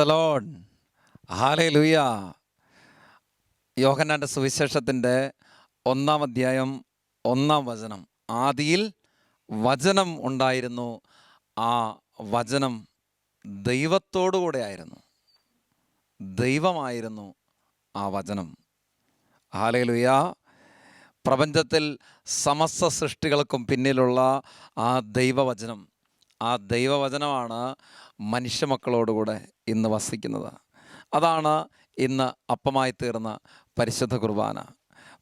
പ്രിസലോൺ. ഹാലേ ലൂയ യോഹന്നാന്റെ സുവിശേഷത്തിന്റെ ഒന്നാം അധ്യായം ഒന്നാം വചനം. ആദിയിൽ വചനം ഉണ്ടായിരുന്നു. ആ വചനം ദൈവത്തോടുകൂടെ ആയിരുന്നു. ദൈവമായിരുന്നു ആ വചനം. ഹാലേ ലൂയ പ്രപഞ്ചത്തിൽ സമസ്ത സൃഷ്ടികൾക്കും പിന്നിലുള്ള ആ ദൈവവചനം. ആ ദൈവവചനമാണ് മനുഷ്യമക്കളോടുകൂടെ ഇന്ന് വസിക്കുന്നത്. അതാണ് ഇന്ന് അപ്പമായി തീർന്ന പരിശുദ്ധ കുർബാന.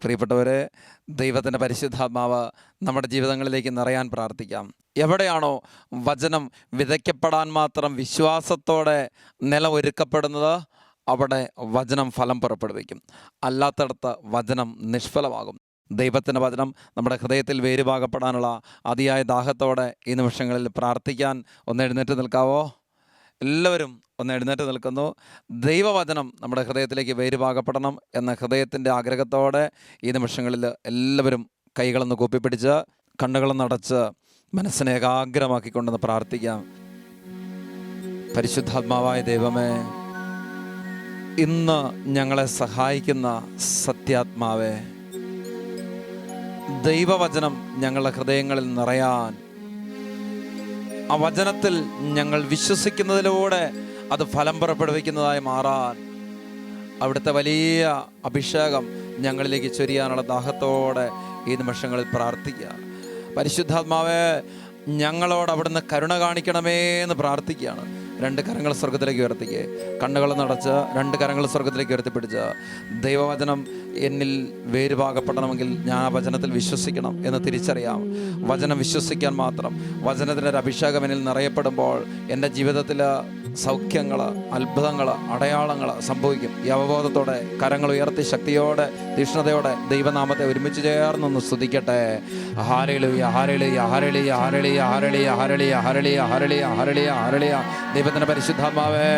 പ്രിയപ്പെട്ടവരെ ദൈവത്തിന്റെ പരിശുദ്ധാത്മാവ് നമ്മുടെ ജീവിതങ്ങളിലേക്ക് നിറയാൻ പ്രാർത്ഥിക്കാം. എവിടെയാണോ വചനം വിതയ്ക്കപ്പെടാൻ മാത്രം വിശ്വാസത്തോടെ നില ഒരുക്കപ്പെടുന്നത് അവിടെ വചനം ഫലം പുറപ്പെടുവിക്കും. അല്ലാത്തടത്ത് വചനം നിഷ്ഫലമാകും. ദൈവത്തിന്റെ വചനം നമ്മുടെ ഹൃദയത്തിൽ വേരുപാകപ്പെടാനുള്ള അതിയായ ദാഹത്തോടെ ഈ നിമിഷങ്ങളിൽ പ്രാർത്ഥിക്കാൻ ഒന്ന് എഴുന്നേറ്റ് നിൽക്കാവോ? എല്ലാവരും ഒന്ന് എഴുന്നേറ്റ് നിൽക്കുന്നു. ദൈവവചനം നമ്മുടെ ഹൃദയത്തിലേക്ക് വേരുപാകപ്പെടണം എന്ന ഹൃദയത്തിന്റെ ആഗ്രഹത്തോടെ ഈ നിമിഷങ്ങളിൽ എല്ലാവരും കൈകളൊന്ന് കൂപ്പിപ്പിടിച്ച് കണ്ണുകളൊന്ന് അടച്ച് മനസ്സിനെ ഏകാഗ്രമാക്കിക്കൊണ്ടെന്ന് പ്രാർത്ഥിക്കാം. പരിശുദ്ധാത്മാവായ ദൈവമേ ഇന്ന് ഞങ്ങളെ സഹായിക്കുന്ന സത്യാത്മാവേ ദൈവവചനം ഞങ്ങളുടെ ഹൃദയങ്ങളിൽ നിറയാൻ ആ വചനത്തിൽ ഞങ്ങൾ വിശ്വസിക്കുന്നതിലൂടെ അത് ഫലം പുറപ്പെടുവിക്കുന്നതായി മാറാൻ അവിടുത്തെ വലിയ അഭിഷേകം ഞങ്ങളിലേക്ക് ചൊരിയാനുള്ള ദാഹത്തോടെ ഈ നിമിഷങ്ങളിൽ പ്രാർത്ഥിക്കുക. പരിശുദ്ധാത്മാവേ ഞങ്ങളോട് അവിടുന്ന് കരുണ കാണിക്കണമേ എന്ന് പ്രാർത്ഥിക്കുകയാണ്. രണ്ട് കരങ്ങൾ സ്വർഗത്തിലേക്ക് ഉയർത്തിക്കേ. കണ്ണുകൾ നടച്ച് രണ്ട് കരങ്ങൾ സ്വർഗത്തിലേക്ക് ഉയർത്തിപ്പിടിച്ച് ദൈവവചനം എന്നിൽ വേരുപാകപ്പെടണമെങ്കിൽ ഞാൻ ആ വചനത്തിൽ വിശ്വസിക്കണം എന്ന് തിരിച്ചറിയാം. വചനം വിശ്വസിക്കാൻ മാത്രം. വചനത്തിന്റെ ഒരു അഭിഷേകം എന്നിൽ നിറയപ്പെടുമ്പോൾ എന്റെ ജീവിതത്തിൽ സൗഖ്യങ്ങൾ അത്ഭുതങ്ങൾ അടയാളങ്ങൾ സംഭവിക്കും. ഈ അവബോധത്തോടെ കരങ്ങൾ ഉയർത്തി ശക്തിയോടെ തീഷ്ണതയോടെ ദൈവനാമത്തെ ഒരുമിച്ച് ചേർന്നൊന്ന് സ്തുതിക്കട്ടെ. ഹാരളിയ ഹാരളിയ ഹാരളിയ ഹാരളിയ ഹാരളിയ ഹാരളിയ ഹാരളിയ ഹാരളിയ ഹാരളിയ ഹാരളിയ ദൈവത്തിന്റെ പരിശുദ്ധാത്മാവേ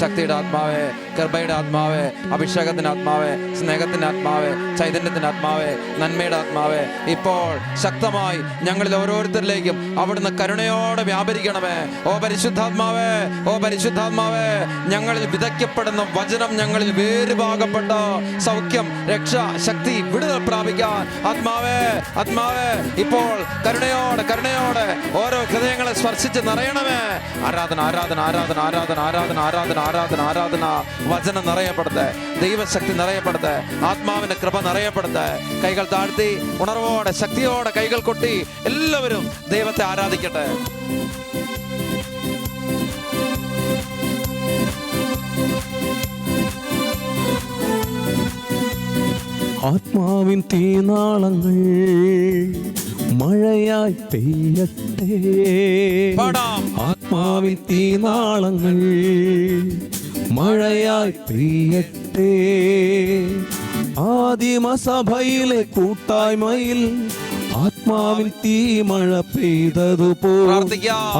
ശക്തിയുടെ ആത്മാവേ കൃപയുടെ ആത്മാവേ അഭിഷേകത്തിന്റെ ആത്മാവേ സ്നേഹത്തിന്റെ ആത്മാവേ ചൈതന്യത്തിന്റെ ആത്മാവേ നന്മയുടെ ആത്മാവേ ഇപ്പോൾ ശക്തമായി ഞങ്ങളിൽ ഓരോരുത്തരിലേക്കും അവിടുന്ന് കരുണയോടെ വ്യാപരിക്കണമേ. ഓ പരിശുദ്ധാത്മാവേ ഓ പരിശുദ്ധാത്മാവേ ഞങ്ങളിൽ വിതയ്ക്കപ്പെടുന്ന വചനം ഞങ്ങളിൽ വേരുപാകപ്പെട്ട സൗഖ്യം രക്ഷ ശക്തി വിടുതൽ പ്രാപിക്കാൻ. ആത്മാവേ ആത്മാവേ ഇപ്പോൾ കരുണയോടെ കരുണയോടെ ഓരോ ഹൃദയങ്ങളെ സ്പർശിച്ച് നിറയണമേ. ആരാധന ആരാധന ആരാധന ആരാധന ആരാധന ആരാധന ആരാധന ആരാധന വചനം നിറയപ്പെടുത്തെ. ദൈവശക്തി നിറയപ്പെടുത്തെ. ആത്മാവിന്റെ കൃപ നിറയപ്പെടുത്തെ. കൈകൾ താഴ്ത്തി ഉണർവോടെ ശക്തിയോടെ കൈകൾ കൊട്ടി എല്ലാവരും ദൈവത്തെ ആരാധിക്കട്ടെ. ആത്മാവിൻ തീനാളങ്ങൾ മഴയായി പെയ്യട്ടെ. ആത്മാവിൻ തീനാളങ്ങൾ മഴയായി പെയ്യട്ടെ ആദിമസഭയിലെ കൂട്ടായ്മയിൽ ആത്മാവിൻ തീമഴ പെയ്തതുപോ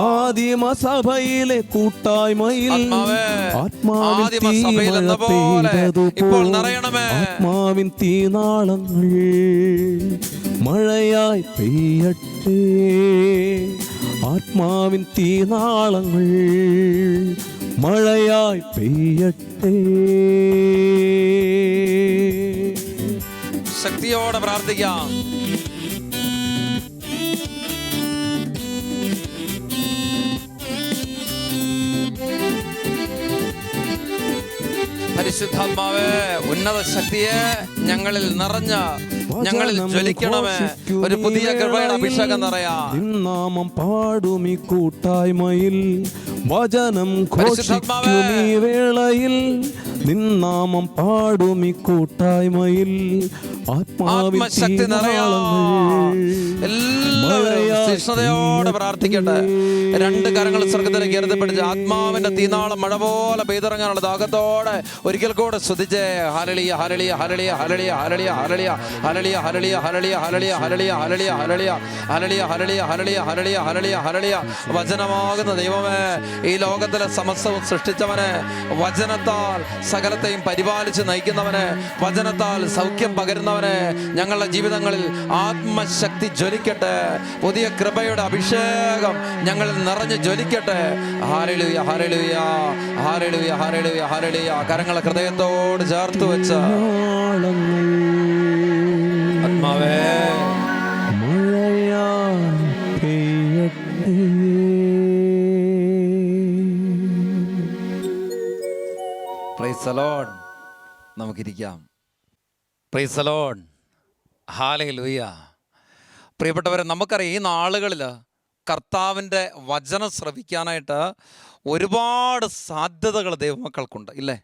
ആദിമ സഭയിലെ കൂട്ടായ്മയിൽ ആത്മാവേ, ആത്മാവിൻ തീമഴ എന്ന പോലെ പെയ്തതുപോ ഇപ്പോൾ നിറയണമേ. ആത്മാവിൻ തീനാളങ്ങൾ മഴയായി പെയ്യട്ടെ. ആത്മാവിൻ തീനാളങ്ങൾ മഴയായി പെയ്യട്ടെ. ശക്തിയോടെ പ്രാർത്ഥിക്കാം. പരിശുദ്ധാത്മാവേ ഉന്നത ശക്തിയെ ഞങ്ങളിൽ നിറഞ്ഞ ഞങ്ങളിൽ ജ്വലിക്കണമേ. ഒരു പുതിയ കൃപയുടെ അഭിഷേകം നിറയാ. നാമം പാടും ഈ കൂട്ടായ്മയിൽ. വചനം ഈ വേളയിൽ. നിന്നാമം പാടും ഈ കൂട്ടായ്മയിൽ. ആത്മശക്തി എല്ലാവരും പ്രാർത്ഥിക്കട്ടെ രണ്ട് കരങ്ങൾ സ്വർഗത്തിലേക്ക് എഴുതപ്പിടിച്ച് ആത്മാവിന്റെ തീനാളം മഴ പോലെ പെയ്തിറങ്ങാനുള്ള ദാഹത്തോടെ ഒരിക്കൽ കൂടെ ശ്രദ്ധിച്ചേ ഹരളിയ ഹരളിയ ഹരളിയ ഹരളിയ ഹരളിയ ഹരളിയ ഹരളിയ ഹരളിയ ഹരളിയ ഹരളിയ ഹരളിയ ഹരളിയ ഹരളിയ ഹരളിയ ഹരളിയ ഹരളിയ ഹരളിയ ഹരളിയ ഹരളിയ വചനമാകുന്ന ദൈവമേ ഈ ലോകത്തിലെ സമസ്തവും സൃഷ്ടിച്ചവനെ വചനത്താൽ സകലത്തെയും പരിപാലിച്ച് നയിക്കുന്നവനെ വചനത്താൽ സൗഖ്യം പകരുന്നവനെ ഞങ്ങളുടെ ജീവിതങ്ങളിൽ ആത്മശക്തി ജ്വലിക്കട്ടെ. പുതിയ കൃപയുടെ അഭിഷേകം ഞങ്ങളിൽ നിറഞ്ഞ് ജ്വലിക്കട്ടെ. ഹാരളുയ ഹാരളുയ ഹാരളുയ ഹാരളുയ ഹാരളുയ കരങ്ങളെ ഹൃദയത്തോട് ചേർത്ത് വെച്ച. ആത്മാവേ. പ്രൈസ് നമുക്കിരിക്കാം. പ്രൈസ് ഹാലയിൽ ഹാലേ ലൂയ പ്രിയപ്പെട്ടവരെ നമുക്കറിയാം ഈ നാളുകളിൽ കർത്താവിന്റെ വചനം ശ്രവിക്കാനായിട്ട് ഒരുപാട് സാധ്യതകൾ ദൈവമക്കൾക്കുണ്ട് ഇല്ലേ?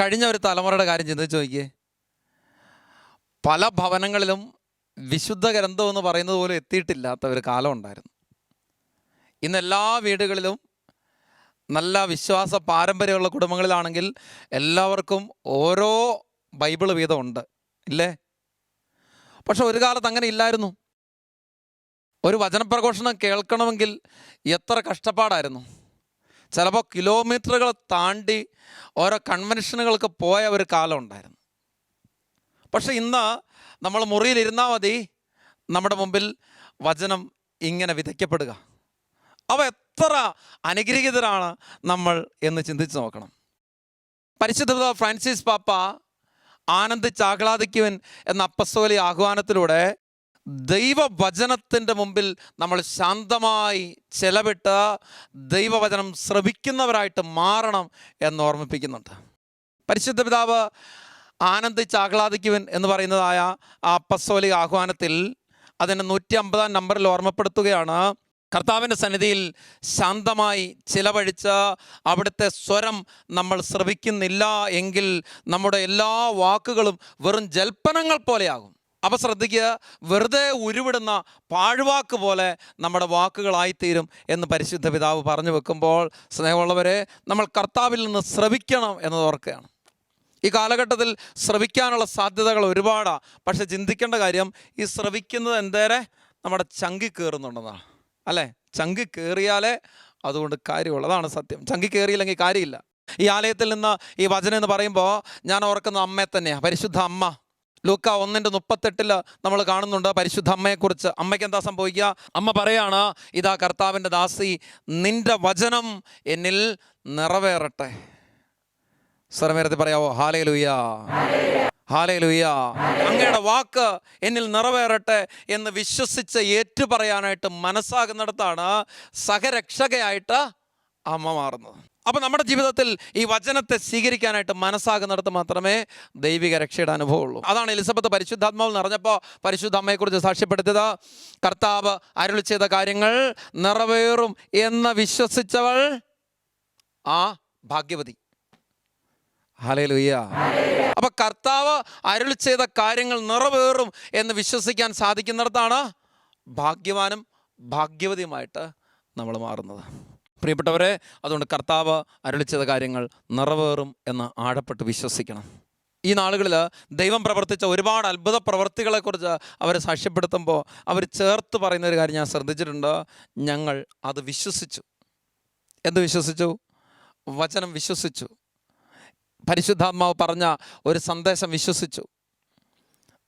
കഴിഞ്ഞ ഒരു തലമുറയുടെ കാര്യം ചിന്തിച്ച് നോക്കിയേ. പല ഭവനങ്ങളിലും വിശുദ്ധ ഗ്രന്ഥം എന്ന് പറയുന്നത് പോലും എത്തിയിട്ടില്ലാത്ത ഒരു കാലം ഉണ്ടായിരുന്നു. ഇന്ന് എല്ലാ വീടുകളിലും നല്ല വിശ്വാസ പാരമ്പര്യമുള്ള കുടുംബങ്ങളിലാണെങ്കിൽ എല്ലാവർക്കും ഓരോ ബൈബിൾ വീതമുണ്ട്. ഇല്ലേ? പക്ഷെ ഒരു കാലത്ത് അങ്ങനെ ഇല്ലായിരുന്നു. ഒരു വചനപ്രഘോഷണം കേൾക്കണമെങ്കിൽ എത്ര കഷ്ടപ്പാടായിരുന്നു. ചിലപ്പോൾ കിലോമീറ്ററുകൾ താണ്ടി ഓരോ കൺവെൻഷനുകൾക്ക് പോയ ഒരു കാലം ഉണ്ടായിരുന്നു. പക്ഷെ ഇന്ന് നമ്മൾ മുറിയിലിരുന്നാൽ മതി. നമ്മുടെ മുമ്പിൽ വചനം ഇങ്ങനെ വിതയ്ക്കപ്പെടുക. അവ എത്ര അനുഗ്രഹീതരാണ് നമ്മൾ എന്ന് ചിന്തിച്ച് നോക്കണം. പരിശുദ്ധ ഫ്രാൻസിസ് പാപ്പ ആനന്ദിച്ച് ആഹ്ലാദിക്കുവൻ എന്ന അപ്പസ്തോലി ആഹ്വാനത്തിലൂടെ ദൈവവചനത്തിന്റെ മുമ്പിൽ നമ്മൾ ശാന്തമായി ചെലവിട്ട് ദൈവവചനം ശ്രവിക്കുന്നവരായിട്ട് മാറണം എന്ന് ഓർമ്മിപ്പിക്കുന്നുണ്ട്. പരിശുദ്ധ പിതാവ് ആനന്ദിച്ച് ആഹ്ലാദിക്കുവൻ എന്ന് പറയുന്നതായ ആ അപ്പസ്തോലിക ആഹ്വാനത്തിൽ അതിന്റെ നൂറ്റി അമ്പതാം നമ്പറിൽ ഓർമ്മപ്പെടുത്തുകയാണ്. കർത്താവിന്റെ സന്നിധിയിൽ ശാന്തമായി ചിലവഴിച്ച അവിടുത്തെ സ്വരം നമ്മൾ ശ്രവിക്കുന്നില്ല എങ്കിൽ നമ്മുടെ എല്ലാ വാക്കുകളും വെറും ജൽപ്പനങ്ങൾ പോലെയാകും. അപ്പോൾ ശ്രദ്ധിക്കുക വെറുതെ ഉരുവിടുന്ന പാഴ്വാക്ക് പോലെ നമ്മുടെ വാക്കുകളായിത്തീരും എന്ന് പരിശുദ്ധ പിതാവ് പറഞ്ഞു വെക്കുമ്പോൾ സ്നേഹമുള്ളവരെ നമ്മൾ കർത്താവിൽ നിന്ന് ശ്രവിക്കണം എന്നത് ഓർക്കുകയാണ്. ഈ കാലഘട്ടത്തിൽ ശ്രവിക്കാനുള്ള സാധ്യതകൾ ഒരുപാടാണ് പക്ഷെ ചിന്തിക്കേണ്ട കാര്യം ഈ ശ്രവിക്കുന്നത് എന്തേരെ നമ്മുടെ ചങ്കി കയറുന്നുണ്ടെന്നാണ്. അല്ലേ? ചങ്കി കയറിയാലേ അതുകൊണ്ട് കാര്യമുള്ളൂ. അതാണ് സത്യം. ചങ്കി കയറിയില്ലെങ്കിൽ കാര്യമില്ല. ഈ ആലയത്തിൽ നിന്ന് ഈ വചനം എന്ന് പറയുമ്പോൾ ഞാൻ ഓർക്കുന്ന അമ്മയെ തന്നെയാണ് പരിശുദ്ധ അമ്മ. ലൂക്ക ഒന്നിന്റെ മുപ്പത്തെട്ടിൽ നമ്മൾ കാണുന്നുണ്ട് പരിശുദ്ധ അമ്മയെക്കുറിച്ച്. അമ്മയ്ക്ക് എന്താ സംഭവിക്കുക? അമ്മ പറയാണ് ഇതാ കർത്താവിന്റെ ദാസി നിന്റെ വചനം എന്നിൽ നിറവേറട്ടെ. സ്വരമേരത്തിൽ പറയാവോ? ഹാലേ ലുയ്യ ഹാലേ അങ്ങയുടെ വാക്ക് എന്നിൽ നിറവേറട്ടെ എന്ന് വിശ്വസിച്ച് ഏറ്റുപറയാനായിട്ട് മനസ്സാകുന്നിടത്താണ് സഹരക്ഷകയായിട്ട് അമ്മ മാറുന്നത്. അപ്പം നമ്മുടെ ജീവിതത്തിൽ ഈ വചനത്തെ സ്വീകരിക്കാനായിട്ട് മനസ്സാകുന്നിടത്ത് മാത്രമേ ദൈവിക രക്ഷയുടെ അനുഭവമുള്ളൂ. അതാണ് എലിസബത്ത് പരിശുദ്ധാത്മാവ് നിറഞ്ഞപ്പോൾ പരിശുദ്ധ അമ്മയെക്കുറിച്ച് സാക്ഷ്യപ്പെടുത്തിയത്. കർത്താവ് അരുളി ചെയ്ത കാര്യങ്ങൾ നിറവേറും എന്ന് വിശ്വസിച്ചവൾ ആ ഭാഗ്യവതി. ഹലേലുയ്യ അപ്പൊ കർത്താവ് അരുളി ചെയ്ത കാര്യങ്ങൾ നിറവേറും എന്ന് വിശ്വസിക്കാൻ സാധിക്കുന്നിടത്താണ് ഭാഗ്യവാനും ഭാഗ്യവതിയുമായിട്ട് നമ്മൾ മാറുന്നത്. പ്രിയപ്പെട്ടവരെ അതുകൊണ്ട് കർത്താവ് അരുളി ചെയ്ത കാര്യങ്ങൾ നിറവേറും എന്ന് ആഴപ്പെട്ട് വിശ്വസിക്കണം. ഈ നാളുകളിൽ ദൈവം പ്രവർത്തിച്ച ഒരുപാട് അത്ഭുത പ്രവർത്തികളെക്കുറിച്ച് അവർ സാക്ഷ്യപ്പെടുത്തുമ്പോൾ അവർ ചേർത്ത് പറയുന്ന ഒരു കാര്യം ഞാൻ ശ്രദ്ധിച്ചിട്ടുണ്ട്. ഞങ്ങൾ അത് വിശ്വസിച്ചു. എന്ത് വിശ്വസിച്ചു? വചനം വിശ്വസിച്ചു. പരിശുദ്ധാത്മാവ് പറഞ്ഞ ഒരു സന്ദേശം വിശ്വസിച്ചു.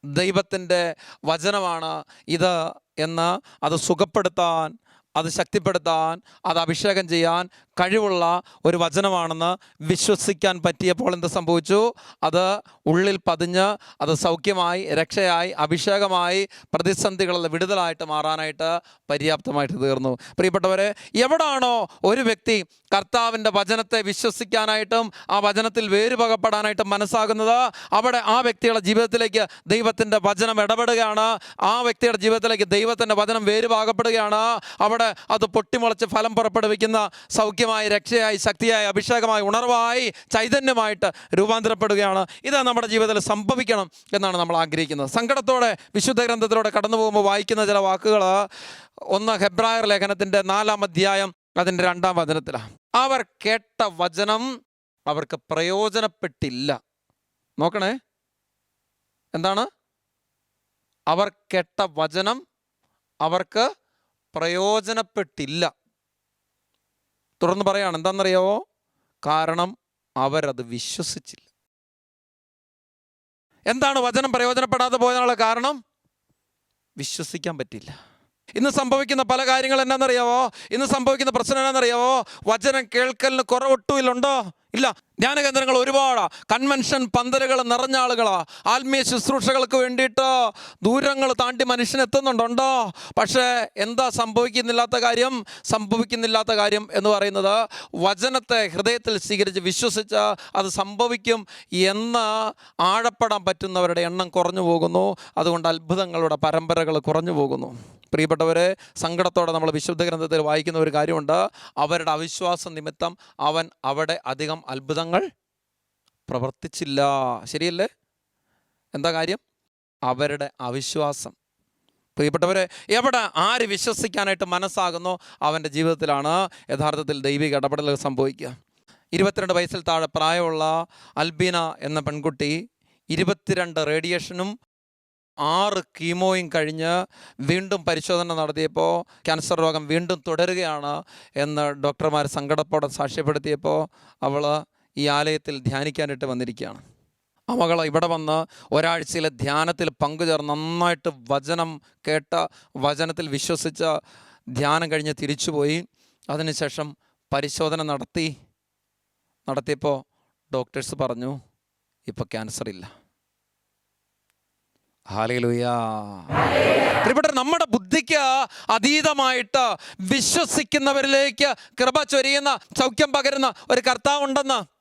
ദൈവത്തിന്റെ വചനമാണ് ഇത് എന്ന് അത് സുഖപ്പെടുത്താൻ അത് ശക്തിപ്പെടുത്താൻ അത് അഭിഷേകം ചെയ്യാൻ കഴിവുള്ള ഒരു വചനമാണെന്ന് വിശ്വസിക്കാൻ പറ്റിയപ്പോൾ എന്ത് സംഭവിച്ചു? അത് ഉള്ളിൽ പതിഞ്ഞ് അത് സൗഖ്യമായി രക്ഷയായി അഭിഷേകമായി പ്രതിസന്ധികളുള്ള വിടുതലായിട്ട് മാറാനായിട്ട് പര്യാപ്തമായിട്ട് തീർന്നു. പ്രിയപ്പെട്ടവരെ എവിടാണോ ഒരു വ്യക്തി കർത്താവിന്റെ വചനത്തെ വിശ്വസിക്കാനായിട്ടും ആ വചനത്തിൽ വേരുപകപ്പെടാനായിട്ടും മനസ്സാകുന്നത് അവിടെ ആ വ്യക്തിയുടെ ജീവിതത്തിലേക്ക് ദൈവത്തിന്റെ വചനം ഇടപെടുകയാണ്. ആ വ്യക്തിയുടെ ജീവിതത്തിലേക്ക് ദൈവത്തിന്റെ വചനം വേരുപാകപ്പെടുകയാണ്. അവിടെ അത് പൊട്ടിമുളച്ച് ഫലം പുറപ്പെടുവിക്കുന്ന സൗഖ്യമായി രക്ഷയായി ശക്തിയായി അഭിഷേകമായി ഉണർവായി ചൈതന്യമായിട്ട് രൂപാന്തരപ്പെടുകയാണ്. ഇത് നമ്മുടെ ജീവിതത്തിൽ സംഭവിക്കണം എന്നാണ് നമ്മൾ ആഗ്രഹിക്കുന്നത്. സങ്കടത്തോടെ വിശുദ്ധ ഗ്രന്ഥത്തിലൂടെ കടന്നു പോകുമ്പോൾ വായിക്കുന്ന ചില വാക്കുകൾ ഒന്ന് ഹെബ്രായർ ലേഖനത്തിന്റെ നാലാം അധ്യായം അതിന്റെ രണ്ടാം വചനത്തിലാണ് അവർ കേട്ട വചനം അവർക്ക് പ്രയോജനപ്പെട്ടില്ല. നോക്കണേ. എന്താണ്? അവർ കേട്ട വചനം അവർക്ക് പ്രയോജനപ്പെട്ടില്ല. തുടർന്ന് പറയാണ് എന്താണെന്നറിയാവോ? കാരണം അവരത് വിശ്വസിച്ചില്ല. എന്താണ് വചനം പ്രയോജനപ്പെടാതെ പോയതിനുള്ള കാരണം? വിശ്വസിക്കാൻ പറ്റില്ല. ഇന്ന് സംഭവിക്കുന്ന പല കാര്യങ്ങൾ എന്നാണെന്നറിയാവോ ഇന്ന് സംഭവിക്കുന്ന പ്രശ്നം എന്നാണെന്നറിയാവോ വചനം കേൾക്കലിന് കുറവൊട്ടുമില്ലുണ്ടോ? ഇല്ല. ധ്യാനകേന്ദ്രങ്ങൾ ഒരുപാട്. കൺവെൻഷൻ പന്തലുകൾ നിറഞ്ഞ ആളുകളാ. ആത്മീയ ശുശ്രൂഷകൾക്ക് വേണ്ടിയിട്ട് ദൂരങ്ങൾ താണ്ടി മനുഷ്യൻ എത്തുന്നുണ്ടോ പക്ഷേ എന്താ സംഭവിക്കുന്നില്ലാത്ത കാര്യം? സംഭവിക്കുന്നില്ലാത്ത കാര്യം എന്ന് പറയുന്നത് വചനത്തെ ഹൃദയത്തിൽ സ്വീകരിച്ച് വിശ്വസിച്ച് അത് സംഭവിക്കും എന്ന് ആഴപ്പെടാൻ പറ്റുന്നവരുടെ എണ്ണം കുറഞ്ഞു പോകുന്നു. അതുകൊണ്ട് അത്ഭുതങ്ങളുടെ പരമ്പരകൾ കുറഞ്ഞു പോകുന്നു. പ്രിയപ്പെട്ടവരെ സങ്കടത്തോടെ നമ്മൾ വിശുദ്ധ ഗ്രന്ഥത്തിൽ വായിക്കുന്ന ഒരു കാര്യമുണ്ട്. അവരുടെ അവിശ്വാസ നിമിത്തം അവൻ അവിടെ അധികം അത്ഭുതങ്ങൾ പ്രവർത്തിച്ചില്ല. ശരിയല്ലേ? എന്താ കാര്യം? അവരുടെ അവിശ്വാസം. പ്രിയപ്പെട്ടവരെ എവിടെ ആര് വിശ്വസിക്കാനായിട്ട് മനസ്സാകുന്നോ അവന്റെ ജീവിതത്തിലാണ് യഥാർത്ഥത്തിൽ ദൈവിക ഇടപെടലുകൾ സംഭവിക്കുക. ഇരുപത്തിരണ്ട് വയസ്സിൽ താഴെ പ്രായമുള്ള അൽബീന എന്ന പെൺകുട്ടി ഇരുപത്തിരണ്ട് റേഡിയേഷനും ആറ് കീമോയും കഴിഞ്ഞ് വീണ്ടും പരിശോധന നടത്തിയപ്പോൾ ക്യാൻസർ രോഗം വീണ്ടും തുടരുകയാണ് എന്ന് ഡോക്ടർമാർ സങ്കടപ്പോടെ സാക്ഷ്യപ്പെടുത്തിയപ്പോൾ അവൾ ഈ ആലയത്തിൽ ധ്യാനിക്കാനായിട്ട് വന്നിരിക്കുകയാണ്. ആ മകൾ ഇവിടെ വന്ന് ഒരാഴ്ചയിലെ ധ്യാനത്തിൽ പങ്കുചേർന്ന് നന്നായിട്ട് വചനം കേട്ട വചനത്തിൽ വിശ്വസിച്ച ധ്യാനം കഴിഞ്ഞ് തിരിച്ചുപോയി. അതിനുശേഷം പരിശോധന നടത്തി. നടത്തിയപ്പോൾ ഡോക്ടേഴ്സ് പറഞ്ഞു ഇപ്പോൾ ക്യാൻസർ ഇല്ല. പ്രിയപ്പെട്ട നമ്മുടെ ബുദ്ധിക്ക് അതീതമായിട്ട് വിശ്വസിക്കുന്നവരിലേക്ക് കൃപ ചൊരിയുന്ന സൗഖ്യം പകരുന്ന ഒരു കർത്താവുണ്ടെന്ന്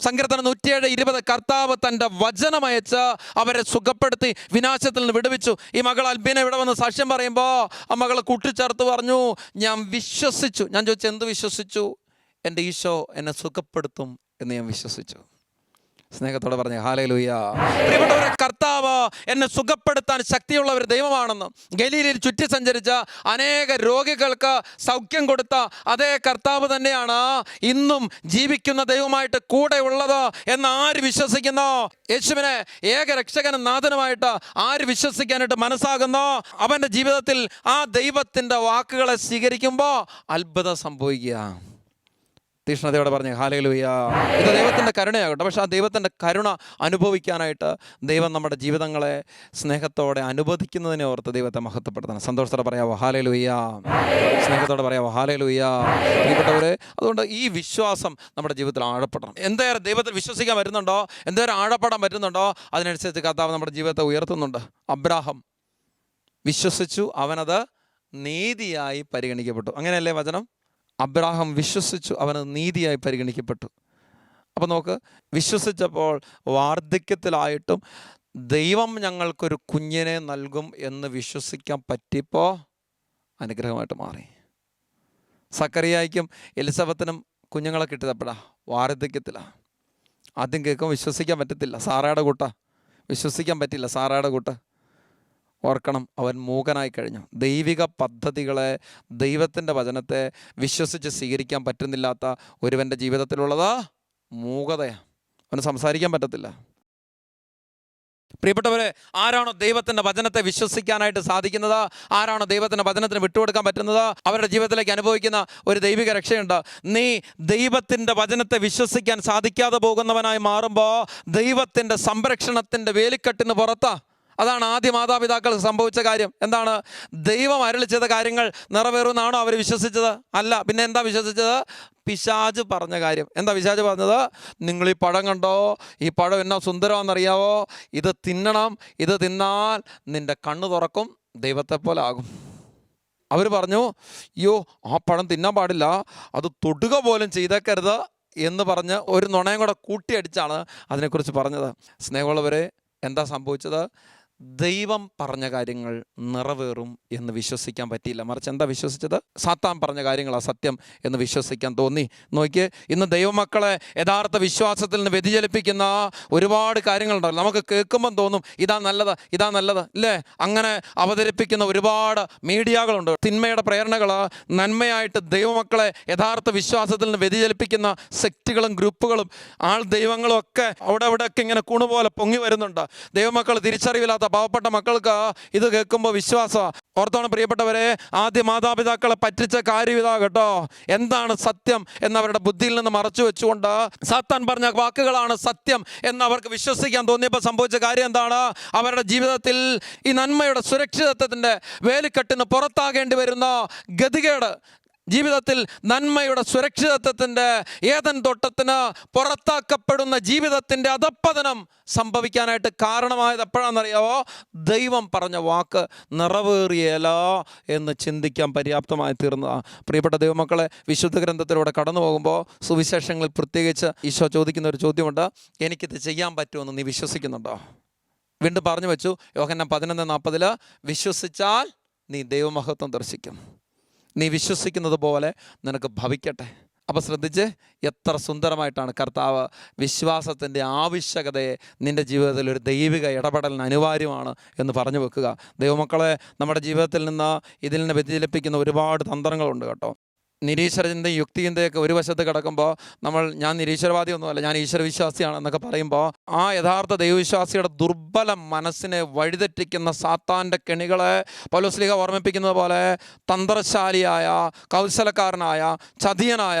സങ്കീർത്തനം നൂറ്റിയേഴ് ഇരുപത് കർത്താവ് തന്റെ വചനമയച്ച് അവരെ സുഖപ്പെടുത്തി വിനാശത്തിൽ നിന്ന് വിടുവിച്ചു. ഈ മകൾ അൽബീന ഇവിടെ വന്ന് സാക്ഷ്യം പറയുമ്പോൾ ആ മകൾ കൂട്ടിച്ചേർത്ത് പറഞ്ഞു ഞാൻ വിശ്വസിച്ചു. ഞാൻ ചോദിച്ചു എന്ത് വിശ്വസിച്ചു? എന്റെ ഈശോ എന്നെ സുഖപ്പെടുത്തും എന്ന് ഞാൻ വിശ്വസിച്ചു. സ്നേഹത്തോടെ പറഞ്ഞു ഹാലയിലൂയ പ്രിയപ്പെട്ടവരെ കർത്താവ് എന്നെ സുഖപ്പെടുത്താൻ ശക്തിയുള്ള ഒരു ദൈവമാണെന്ന് ഗലീലിൽ ചുറ്റി സഞ്ചരിച്ച അനേക രോഗികൾക്ക് സൗഖ്യം കൊടുത്ത അതേ കർത്താവ് തന്നെയാണ് ഇന്നും ജീവിക്കുന്ന ദൈവമായിട്ട് കൂടെ ഉള്ളത് എന്ന് ആര് വിശ്വസിക്കുന്നു? യേശുവിനെ ഏക രക്ഷകനും നാഥനുമായിട്ട് ആര് വിശ്വസിക്കാനായിട്ട് മനസ്സാകുന്നു? അവന്റെ ജീവിതത്തിൽ ആ ദൈവത്തിന്റെ വാക്കുകളെ സ്വീകരിക്കുമ്പോൾ അത്ഭുതം സംഭവിക്കുക. തീഷ്ണതയോടെ പറഞ്ഞു ഹാലയിലൂയ ഇത് ദൈവത്തിന്റെ കരുണയാകട്ടെ. പക്ഷെ ആ ദൈവത്തിന്റെ കരുണ അനുഭവിക്കാനായിട്ട് ദൈവം നമ്മുടെ ജീവിതങ്ങളെ സ്നേഹത്തോടെ അനുവദിക്കുന്നതിനെ ഓർത്ത് ദൈവത്തെ മഹത്വപ്പെടുത്തണം. സന്തോഷത്തോടെ പറയാവോ ഹാലയിലൂയ സ്നേഹത്തോടെ പറയാവോ ഹാലയിലൂയ പ്രിയപ്പെട്ടവരെ അതുകൊണ്ട് ഈ വിശ്വാസം നമ്മുടെ ജീവിതത്തിൽ ആഴപ്പെടണം. എന്തേറെ ദൈവത്തിൽ വിശ്വസിക്കാൻ വരുന്നുണ്ടോ? എന്തേറെ ആഴപ്പെടാൻ പറ്റുന്നുണ്ടോ അതിനനുസരിച്ച് കർത്താവ് നമ്മുടെ ജീവിതത്തെ ഉയർത്തുന്നുണ്ട്. അബ്രാഹം വിശ്വസിച്ചു അവനത് നീതിയായി പരിഗണിക്കപ്പെട്ടു. അങ്ങനെയല്ലേ വചനം? അബ്രാഹം വിശ്വസിച്ചു അവന് നീതിയായി പരിഗണിക്കപ്പെട്ടു. അപ്പോൾ നോക്ക് വിശ്വസിച്ചപ്പോൾ വാർദ്ധക്യത്തിലായിട്ടും ദൈവം ഞങ്ങൾക്കൊരു കുഞ്ഞിനെ നൽകും എന്ന് വിശ്വസിക്കാൻ പറ്റിയപ്പോൾ അനുഗ്രഹമായിട്ട് മാറി. സക്കറിയായിക്കും എലിസബത്തിനും കുഞ്ഞുങ്ങളെ കിട്ടിയപ്പോഴാ വാർദ്ധക്യത്തിലാണ് ആദ്യം കേൾക്കുമ്പോൾ വിശ്വസിക്കാൻ പറ്റത്തില്ല. സാറയുടെ കൂട്ട. വിശ്വസിക്കാൻ പറ്റില്ല സാറയുടെ കൂട്ട. ഓർക്കണം അവൻ മൂകനായി കഴിഞ്ഞു. ദൈവിക പദ്ധതികളെ ദൈവത്തിന്റെ വചനത്തെ വിശ്വസിച്ച് സ്വീകരിക്കാൻ പറ്റുന്നില്ലാത്ത ഒരുവന്റെ ജീവിതത്തിലുള്ളത് മൂകതയാണ്. അവന് സംസാരിക്കാൻ പറ്റത്തില്ല. പ്രിയപ്പെട്ടവരെ ആരാണോ ദൈവത്തിന്റെ വചനത്തെ വിശ്വസിക്കാനായിട്ട് സാധിക്കുന്നത്? ആരാണോ ദൈവത്തിന്റെ വചനത്തിന് വിട്ടുകൊടുക്കാൻ പറ്റുന്നത്? അവരുടെ ജീവിതത്തിലേക്ക് അനുഭവിക്കുന്ന ഒരു ദൈവിക രക്ഷയുണ്ട്. നീ ദൈവത്തിന്റെ വചനത്തെ വിശ്വസിക്കാൻ സാധിക്കാതെ പോകുന്നവനായി മാറുമ്പോൾ ദൈവത്തിന്റെ സംരക്ഷണത്തിന്റെ വേലിക്കെട്ടിന് പുറത്ത്. അതാണ് ആദ്യ മാതാപിതാക്കൾക്ക് സംഭവിച്ച കാര്യം. എന്താണ്? ദൈവം അരളി ചെയ്ത കാര്യങ്ങൾ നിറവേറുമെന്നാണോ അവർ വിശ്വസിച്ചത്? അല്ല പിന്നെ എന്താ വിശ്വസിച്ചത്? പിശാജ് പറഞ്ഞ കാര്യം. എന്താ പിശാജ് പറഞ്ഞത്? നിങ്ങൾ ഈ പഴം കണ്ടോ? ഈ പഴം എന്നാ സുന്ദരമാണെന്നറിയാവോ? ഇത് തിന്നണം. ഇത് തിന്നാൽ നിന്റെ കണ്ണ് തുറക്കും ദൈവത്തെ പോലെ ആകും. അവർ പറഞ്ഞു അയ്യോ ആ പഴം തിന്നാൻ പാടില്ല. അത് തൊടുക പോലും ചെയ്തേക്കരുത് എന്ന് പറഞ്ഞ് ഒരു നുണയും കൂടെ കൂട്ടിയടിച്ചാണ് അതിനെക്കുറിച്ച് പറഞ്ഞത്. സ്നേഹമുള്ളവരെ എന്താ സംഭവിച്ചത്? ദൈവം പറഞ്ഞ കാര്യങ്ങൾ നിറവേറും എന്ന് വിശ്വസിക്കാൻ പറ്റിയില്ല. മറിച്ച് എന്താ വിശ്വസിച്ചത്? സാത്താൻ പറഞ്ഞ കാര്യങ്ങളാ സത്യം എന്ന് വിശ്വസിക്കാൻ തോന്നി. നോക്കി ഇന്ന് ദൈവമക്കളെ യഥാർത്ഥ വിശ്വാസത്തിൽ നിന്ന് വ്യതിചലിപ്പിക്കുന്ന ഒരുപാട് കാര്യങ്ങളുണ്ടല്ലോ. നമുക്ക് കേൾക്കുമ്പം തോന്നും ഇതാ നല്ലത് ഇതാ നല്ലത്. ഇല്ലേ? അങ്ങനെ അവതരിപ്പിക്കുന്ന ഒരുപാട് മീഡിയകളുണ്ട്. തിന്മയുടെ പ്രേരണകൾ നന്മയായിട്ട് ദൈവമക്കളെ യഥാർത്ഥ വിശ്വാസത്തിൽ നിന്ന് വ്യതിചലിപ്പിക്കുന്ന സെക്റ്റുകളും ഗ്രൂപ്പുകളും ആൾ ദൈവങ്ങളും ഒക്കെ അവിടെ അവിടെയൊക്കെ ഇങ്ങനെ കുണുപോലെ പൊങ്ങി വരുന്നുണ്ട്. ദൈവമക്കൾ തിരിച്ചറിവില്ലാത്ത പാവപ്പെട്ട മക്കൾക്ക് ഇത് കേൾക്കുമ്പോൾ വിശ്വാസം. ഓർത്തോണം പ്രിയപ്പെട്ടവരെ ആദ്യ മാതാപിതാക്കളെ പറ്റിച്ച കാര്യം ഇതാ കേട്ടോ. എന്താണ് സത്യം എന്നവരുടെ ബുദ്ധിയിൽ നിന്ന് മറച്ചു വെച്ചുകൊണ്ട് സാത്താൻ പറഞ്ഞ വാക്കുകളാണ് സത്യം എന്ന് അവർക്ക് വിശ്വസിക്കാൻ തോന്നിയപ്പോൾ സംഭവിച്ച കാര്യം എന്താണ്? അവരുടെ ജീവിതത്തിൽ ഈ നന്മയുടെ സുരക്ഷിതത്വത്തിന്റെ വേലിക്കെട്ടിന് പുറത്താകേണ്ടി വരുന്ന ഗതികേട് ജീവിതത്തിൽ നന്മയുടെ സുരക്ഷിതത്വത്തിന്റെ ഏതൻ തോട്ടത്തിന് പുറത്താക്കപ്പെടുന്ന ജീവിതത്തിന്റെ അധപ്പതനം സംഭവിക്കാനായിട്ട് കാരണമായത് എപ്പോഴാണെന്നറിയാവോ? ദൈവം പറഞ്ഞ വാക്ക് നിറവേറിയല എന്ന് ചിന്തിക്കാൻ പര്യാപ്തമായി തീർന്നതാണ് പ്രിയപ്പെട്ട ദൈവമക്കളെ വിശുദ്ധ ഗ്രന്ഥത്തിലൂടെ കടന്നു പോകുമ്പോൾ സുവിശേഷങ്ങളിൽ പ്രത്യേകിച്ച് ഈശോ ചോദിക്കുന്ന ഒരു ചോദ്യമുണ്ട്. എനിക്കിത് ചെയ്യാൻ പറ്റുമെന്ന് നീ വിശ്വസിക്കുന്നുണ്ടോ? വീണ്ടും പറഞ്ഞു വെച്ചു. യോഹന്നാൻ പതിനൊന്ന് നാൽപ്പതിൽ വിശ്വസിച്ചാൽ നീ ദൈവമഹത്വം ദർശിക്കും. നീ വിശ്വസിക്കുന്നത് പോലെ നിനക്ക് ഭവിക്കട്ടെ. അപ്പോൾ ശ്രദ്ധിച്ച് എത്ര സുന്ദരമായിട്ടാണ് കർത്താവ് വിശ്വാസത്തിന്റെ ആവശ്യകതയെ നിന്റെ ജീവിതത്തിൽ ഒരു ദൈവിക ഇടപെടലിന് അനിവാര്യമാണ് എന്ന് പറഞ്ഞു വെക്കുക. ദൈവമക്കളെ നമ്മുടെ ജീവിതത്തിൽ നിന്ന് ഇതിൽ നിന്ന് വ്യതിചലിപ്പിക്കുന്ന ഒരുപാട് തന്ത്രങ്ങളുണ്ട് കേട്ടോ. നിരീശ്വരചിന്തയും യുക്തിചിന്തയൊക്കെ ഒരു വശത്ത് കിടക്കുമ്പോൾ നമ്മൾ ഞാൻ നിരീശ്വരവാദി ഒന്നുമല്ല ഞാൻ ഈശ്വരവിശ്വാസിയാണ് എന്നൊക്കെ പറയുമ്പോൾ ആ യഥാർത്ഥ ദൈവവിശ്വാസിയുടെ ദുർബല മനസ്സിനെ വഴിതെറ്റിക്കുന്ന സാത്താന്റെ കെണികളെ പൗലോസ്ലിഹ ഓർമ്മിപ്പിക്കുന്നത് പോലെ തന്ത്രശാലിയായ കൗശലക്കാരനായ ചതിയനായ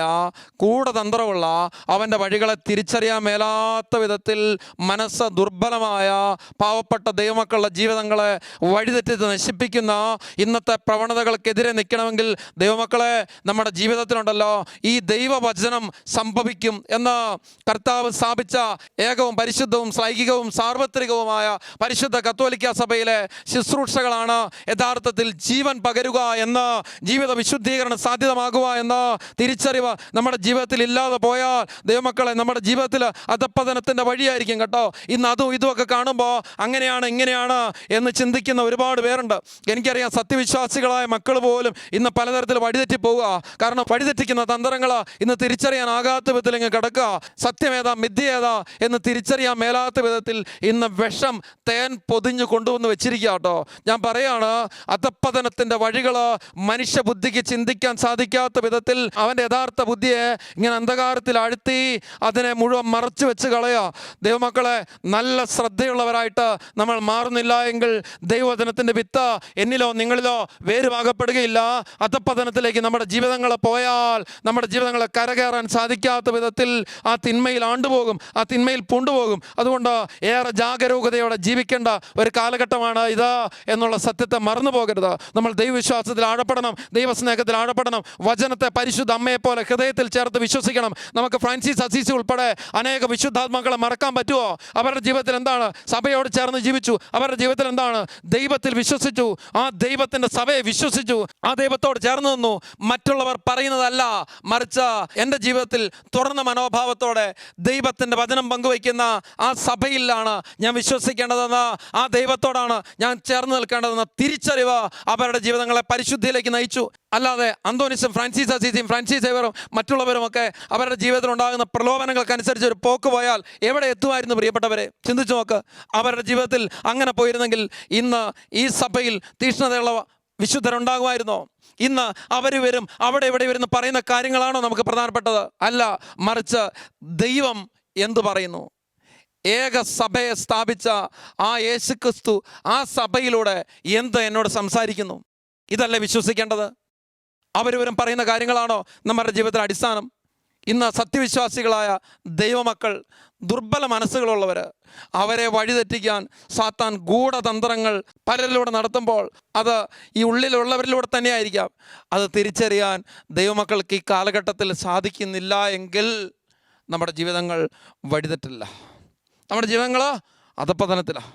കൂടതന്ത്രമുള്ള അവന്റെ വഴികളെ തിരിച്ചറിയാൻ മേലാത്ത വിധത്തിൽ മനസ്സ് ദുർബലമായ പാവപ്പെട്ട ദൈവമക്കളുടെ ജീവിതങ്ങളെ വഴിതെറ്റി നശിപ്പിക്കുന്ന ഇന്നത്തെ പ്രവണതകൾക്കെതിരെ നിൽക്കണമെങ്കിൽ ദൈവമക്കളെ നമ്മുടെ ജീവിതത്തിലുണ്ടല്ലോ. ഈ ദൈവവചനം സംഭവിക്കും എന്ന് കർത്താവ് സ്ഥാപിച്ച ഏകവും പരിശുദ്ധവും ശ്ലൈകികവും സാർവത്രികവുമായ പരിശുദ്ധ കത്തോലിക്ക സഭയിലെ ശുശ്രൂഷകളാണ് യഥാർത്ഥത്തിൽ ജീവൻ പകരുക എന്ന് ജീവിത വിശുദ്ധീകരണം സാധ്യതമാകുക എന്ന തിരിച്ചറിവ് നമ്മുടെ ജീവിതത്തിൽ ഇല്ലാതെ പോയാൽ ദൈവമക്കളെ നമ്മുടെ ജീവിതത്തിൽ അധപ്പതനത്തിന്റെ വഴിയായിരിക്കും കേട്ടോ. ഇന്ന് അതും ഇതുമൊക്കെ കാണുമ്പോൾ അങ്ങനെയാണ് ഇങ്ങനെയാണ് എന്ന് ചിന്തിക്കുന്ന ഒരുപാട് പേരുണ്ട്. എനിക്കറിയാം സത്യവിശ്വാസികളായ മക്കൾ പോലും ഇന്ന് പലതരത്തിൽ വഴിതെറ്റി പോവുക കാരണം വഴിതെറ്റിക്കുന്ന തന്ത്രങ്ങൾ ഇന്ന് തിരിച്ചറിയാനാകാത്ത ഇങ്ങ് കിടക്കുക. സത്യമേതാ മിഥ്യേതാ എന്ന് തിരിച്ചറിയാൻ മേലാത്ത വിധത്തിൽ ഇന്ന് വിഷം തേൻ പൊതിഞ്ഞു കൊണ്ടുവന്ന് വെച്ചിരിക്കുക കേട്ടോ. ഞാൻ പറയാണ് അധപ്പതനത്തിന്റെ വഴികൾ മനുഷ്യബുദ്ധിക്ക് ചിന്തിക്കാൻ സാധിക്കാത്ത വിധത്തിൽ അവന്റെ യഥാർത്ഥ ബുദ്ധിയെ ഇങ്ങനെ അന്ധകാരത്തിൽ അഴുത്തി അതിനെ മുഴുവൻ മറച്ചു വെച്ച് കളയുക. ദൈവമക്കളെ നല്ല ശ്രദ്ധയുള്ളവരായിട്ട് നമ്മൾ മാറുന്നില്ല എങ്കിൽ ദൈവവചനത്തിന്റെ വിത്ത് എന്നിലോ നിങ്ങളിലോ വേരുവാകപ്പെടുകയില്ല അധപ്പതനത്തിലേക്ക് നമ്മുടെ ജീവിതങ്ങൾ പോയാൽ നമ്മുടെ ജീവിതങ്ങൾ കരകയറാൻ സാധിക്കാത്ത വിധത്തിൽ ആ തിന്മയിൽ ആണ്ടുപോകും ആ തിന്മയിൽ പൂണ്ടുപോകും. അതുകൊണ്ട് ഏറെ ജാഗരൂകതയോടെ ജീവിക്കേണ്ട ഒരു കാലഘട്ടമാണ് ഇത് എന്നുള്ള സത്യത്തെ മറന്നു പോകരുത് നമ്മൾ ദൈവവിശ്വാസത്തിൽ ആഴപ്പെടണം ദൈവസ്നേഹത്തിൽ ആഴപ്പെടണം വചനത്തെ പരിശുദ്ധ അമ്മയെപ്പോലെ ഹൃദയത്തിൽ ചേർത്ത് വിശ്വസിക്കണം. നമുക്ക് ഫ്രാൻസിസ് അസീസി ഉൾപ്പെടെ അനേക വിശുദ്ധാത്മാക്കളെ മറക്കാൻ പറ്റുമോ അവരുടെ ജീവിതത്തിൽ എന്താണ്? സഭയോട് ചേർന്ന് ജീവിച്ചു. അവരുടെ ജീവിതത്തിൽ എന്താണ്? ദൈവത്തിൽ വിശ്വസിച്ചു. ആ ദൈവത്തിന്റെ സഭയെ വിശ്വസിച്ചു. ആ ദൈവത്തോട് ചേർന്ന് നിന്നു. മറ്റുള്ളവർ പറയുന്നതല്ല. മറിച്ച് എന്റെ ജീവിതത്തിൽ തുറന്ന മനോഭാവത്തോടെ ദൈവത്തിന്റെ വചനം പങ്കുവയ്ക്കുന്ന ആ സഭയിലാണ് ഞാൻ വിശ്വസിക്കേണ്ടതെന്ന് ആ ദൈവത്തോടാണ് ഞാൻ ചേർന്ന് നിൽക്കേണ്ടതെന്ന് തിരിച്ചറിവ് അവരുടെ ജീവിതങ്ങളെ പരിശുദ്ധിയിലേക്ക് നയിച്ചു. അല്ലാതെ അന്തോണിസും ഫ്രാൻസിസ് അസീസിയും ഫ്രാൻസിസ് സേവറും മറ്റുള്ളവരുമൊക്കെ അവരുടെ ജീവിതത്തിൽ ഉണ്ടാകുന്ന പ്രലോഭനങ്ങൾക്കനുസരിച്ച് ഒരു പോക്ക് പോയാൽ എവിടെ എത്തുമായിരുന്നു പ്രിയപ്പെട്ടവരെ? ചിന്തിച്ചു നോക്ക്. അവരുടെ ജീവിതത്തിൽ അങ്ങനെ പോയിരുന്നെങ്കിൽ ഇന്ന് ഈ സഭയിൽ തീക്ഷ്ണതയുള്ള വിശുദ്ധരുണ്ടാകുമായിരുന്നോ? ഇന്ന് അവർ വരും അവിടെ ഇവിടെ വരുന്ന പറയുന്ന കാര്യങ്ങളാണോ നമുക്ക് പ്രധാനപ്പെട്ടത്? അല്ല മറിച്ച് ദൈവം എന്തു പറയുന്നു? ഏക സഭയെ സ്ഥാപിച്ച ആ യേശുക്രിസ്തു ആ സഭയിലൂടെ എന്ത് എന്നോട് സംസാരിക്കുന്നു? ഇതല്ലേ വിശ്വസിക്കേണ്ടത്? അവരിവരും പറയുന്ന കാര്യങ്ങളാണോ? നമ്മുടെ ജീവിതത്തിൽ അടിസ്ഥാനം. ഇന്ന് സത്യവിശ്വാസികളായ ദൈവമക്കൾ ദുർബല മനസ്സുകളുള്ളവർ അവരെ വഴിതെറ്റിക്കാൻ സാത്താൻ ഗൂഢതന്ത്രങ്ങൾ പലരിലൂടെ നടത്തുമ്പോൾ അത് ഈ ഉള്ളിലുള്ളവരിലൂടെ തന്നെയായിരിക്കാം. അത് തിരിച്ചറിയാൻ ദൈവമക്കൾക്ക് ഈ കാലഘട്ടത്തിൽ സാധിക്കുന്നില്ല എങ്കിൽ നമ്മുടെ ജീവിതങ്ങൾ വഴിതെറ്റില്ല. നമ്മുടെ ജീവിതങ്ങൾ അധപ്പതനത്തിലാണ്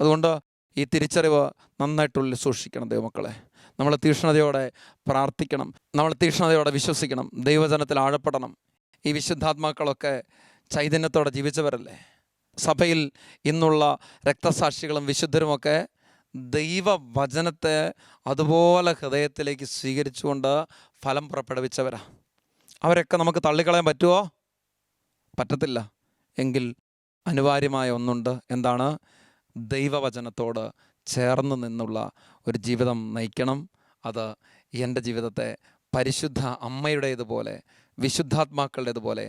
അതുകൊണ്ട് ഈ തിരിച്ചറിവ് നന്നായിട്ടുള്ളിൽ സൂക്ഷിക്കണം ദൈവമക്കളെ. നമ്മൾ തീക്ഷ്ണതയോടെ പ്രാർത്ഥിക്കണം നമ്മൾ തീക്ഷ്ണതയോടെ വിശ്വസിക്കണം ദൈവജനത്തിൽ ആഴപ്പെടണം. ഈ വിശുദ്ധാത്മാക്കളൊക്കെ ചൈതന്യത്തോടെ ജീവിച്ചവരല്ലേ? സഭയിൽ ഇന്നുള്ള രക്തസാക്ഷികളും വിശുദ്ധരുമൊക്കെ ദൈവവചനത്തെ അതുപോലെ ഹൃദയത്തിലേക്ക് സ്വീകരിച്ചുകൊണ്ട് ഫലം പുറപ്പെടുവിച്ചവരാ. അവരൊക്കെ നമുക്ക് തള്ളിക്കളയാൻ പറ്റുമോ പറ്റത്തില്ല. എങ്കിൽ അനിവാര്യമായ ഒന്നുണ്ട്. എന്താണ്? ദൈവവചനത്തോട് ചേർന്ന് നിന്നുള്ള ഒരു ജീവിതം നയിക്കണം. അത് എന്റെ ജീവിതത്തെ പരിശുദ്ധ അമ്മയുടേതുപോലെ വിശുദ്ധാത്മാക്കളുടേതുപോലെ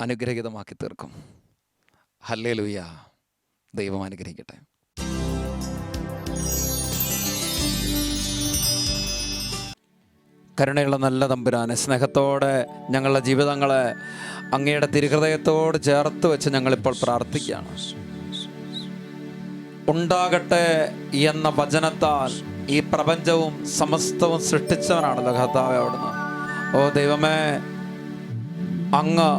അനുഗ്രഹീതമാക്കി തീർക്കും ഹല്ലേ ദൈവം അനുഗ്രഹിക്കട്ടെ. കരുണയുള്ള നല്ല തമ്പുരാനെ സ്നേഹത്തോടെ ഞങ്ങളുടെ ജീവിതങ്ങളെ അങ്ങയുടെ തിരുഹൃദയത്തോട് ചേർത്ത് വെച്ച് ഞങ്ങളിപ്പോൾ പ്രാർത്ഥിക്കുകയാണ്. ഉണ്ടാകട്ടെ എന്ന വചനത്താൽ ഈ പ്രപഞ്ചവും സമസ്തവും സൃഷ്ടിച്ചവനാണല്ലോ കർത്താവ് അവിടുന്ന്. ഓ ദൈവമേ അങ്ങ്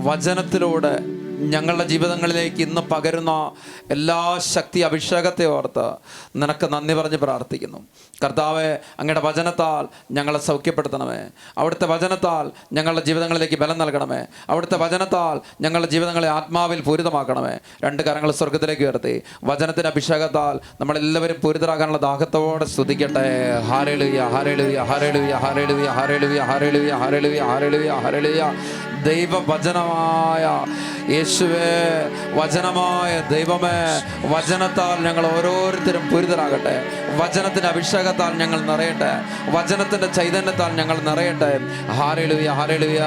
വചനത്തിലൂടെ ഞങ്ങളുടെ ജീവിതങ്ങളിലേക്ക് ഇന്ന് പകരുന്ന എല്ലാ ശക്തി അഭിഷേകത്തെ ഓർത്ത് നിനക്ക് നന്ദി പറഞ്ഞ് പ്രാർത്ഥിക്കുന്നു. കർത്താവെ അങ്ങയുടെ വചനത്താൽ ഞങ്ങളെ സൗഖ്യപ്പെടുത്തണമേ. അവിടുത്തെ വചനത്താൽ ഞങ്ങളുടെ ജീവിതങ്ങളിലേക്ക് ബലം നൽകണമേ. അവിടുത്തെ വചനത്താൽ ഞങ്ങളുടെ ജീവിതങ്ങളെ ആത്മാവിൽ പൂരിതമാക്കണമേ. രണ്ട് കരങ്ങൾ സ്വർഗത്തിലേക്ക് ഉയർത്തി. വചനത്തിന്റെ അഭിഷേകത്താൽ നമ്മളെല്ലാവരും പൂരിതരാകാനുള്ള ദാഹത്തോടെ സ്തുതിക്കട്ടെ. ഹാരളുയ ഹാരളുയ ഹാരളുയ ഹാരളുയ ഹാരളുയ ഹാരളുയ ഹാരളുയ ഹാരളുയ ഹാരളുയ ദൈവവചനമായ യേശുവേ വചനമായ ദൈവമേ വചനത്താൽ ഞങ്ങൾ ഓരോരുത്തരും പൂരിതരാകട്ടെ. വചനത്തിന്റെ അഭിഷേകത്താൽ ഞങ്ങൾ നിറയട്ടെ. വചനത്തിന്റെ ചൈതന്യത്താൽ ഞങ്ങൾ നിറയട്ടെ. ഹാരളിയ ഹാരളിയ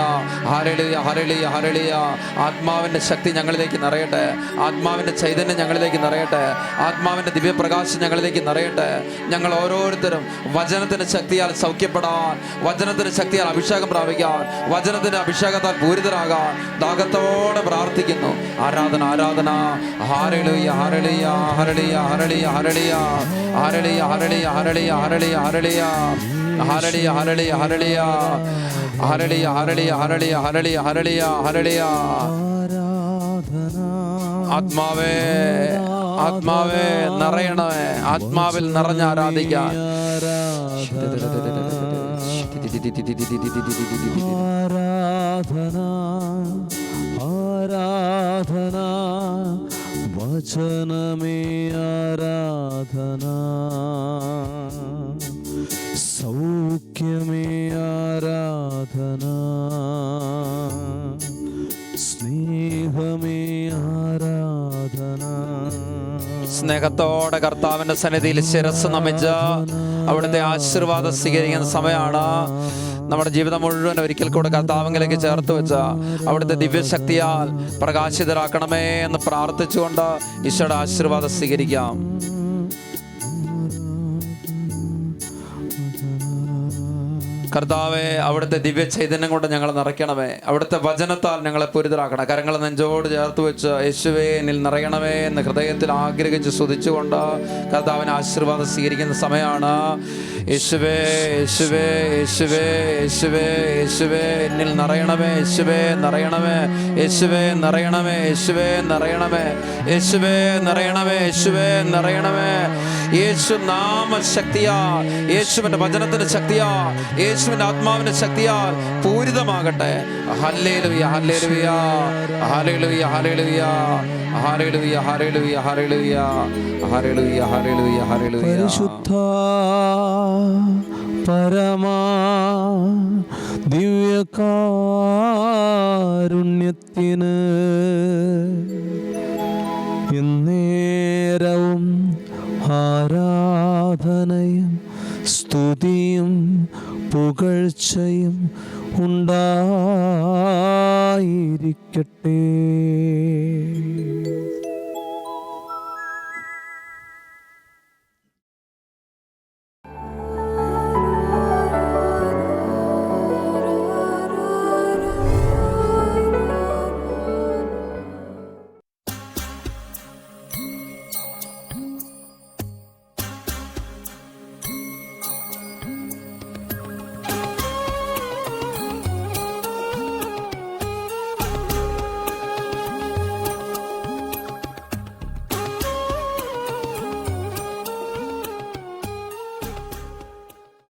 ഹാരളിയ ഹരളിയ ഹരളിയ ആത്മാവിന്റെ ശക്തി ഞങ്ങളിലേക്ക് നിറയട്ടെ. ആത്മാവിന്റെ ചൈതന്യം ഞങ്ങളിലേക്ക് നിറയട്ടെ. ആത്മാവിന്റെ ദിവ്യപ്രകാശം ഞങ്ങളിലേക്ക് നിറയട്ടെ. ഞങ്ങൾ ഓരോരുത്തരും വചനത്തിന്റെ ശക്തിയാൽ സൗഖ്യപ്പെടാൻ വചനത്തിന്റെ ശക്തിയാൽ അഭിഷേകം പ്രാപിക്കാൻ വചനത്തിന്റെ അഭിഷേകത്താൽ പൂരിതരാകാൻ ദാഹത്തോടെ പ്രാർത്ഥിക്കുന്നു ആരാധന ആരാധന ഹാരളിയ ഹരളിയ ഹരളിയ ഹരളിയ ഹരളിയ ഹരളിയ ഹരളിയ ഹരളിയ ഹരളിയ ഹരളിയ ഹരളിയ ഹരളിയ ഹരളിയ ഹരളിയ ഹരളിയ ഹരളിയ ഹരളിയ ഹരളിയ ഹരളിയ ആത്മാവേ ആത്മാവേ നിറയണമേ ആത്മാവിൽ നിറഞ്ഞ ആരാധിക്കാൻ ആരാധന ആരാധന വചനമേ ആരാധന. സൗഖ്യമേ ആരാധന. സ്നേഹമേ ആരാധന. സ്നേഹത്തോടെ കർത്താവിന്റെ സന്നിധിയിൽ ശിരസ് നമിച്ച അവിടുത്തെ ആശീർവാദം സ്വീകരിക്കുന്ന സമയമാണ്. നമ്മുടെ ജീവിതം മുഴുവൻ ഒരിക്കൽ കൂടെ കർത്താവിലേക്ക് ചേർത്ത് വെച്ച അവിടുത്തെ ദിവ്യശക്തിയാൽ പ്രകാശിതരാക്കണമേ എന്ന് പ്രാർത്ഥിച്ചുകൊണ്ട് ഈശോയുടെ ആശീർവാദം സ്വീകരിക്കാം. കർത്താവെ അവിടുത്തെ ദിവ്യ ചൈതന്യം കൊണ്ട് ഞങ്ങളെ നിറയ്ക്കണമേ. അവിടുത്തെ വചനത്താൽ ഞങ്ങളെ പൊരുതരാക്കണം കരങ്ങൾ നെഞ്ചോട് ചേർത്ത് വെച്ച് യേശുവേ എന്നിൽ നിറയണമേ എന്ന് ഹൃദയത്തിൽ ആഗ്രഹിച്ച് സ്തുതിച്ചുകൊണ്ട് കർത്താവിന് ആശീർവാദം സ്വീകരിക്കുന്ന സമയമാണ്. യേശുവേ യേശുവേ യേശുവേ യേശുവേ യേശുവേ എന്നിൽ നിറയണമേ. യേശുവേ നിറയണമേ. യേശുവേ നിറയണമേ. യേശുവേ നിറയണമേ. യേശുവേ നിറയണമേ. യേശുവേ നിറയണമേ. യേശു നാമ ശക്തിയാ യേശുവിന്റെ വചനത്തിന്റെ ശക്തിയാ. യേശുവിന്റെ ആത്മാവിന്റെ ശക്തിയാൽ പൂരിതമാകട്ടെ. പരിശുദ്ധ പരമാ ദിവ്യകാരുണ്യത്തിന് എന്നേരവും ആരാധനയും പുകഴ്ചയും ഉണ്ടാ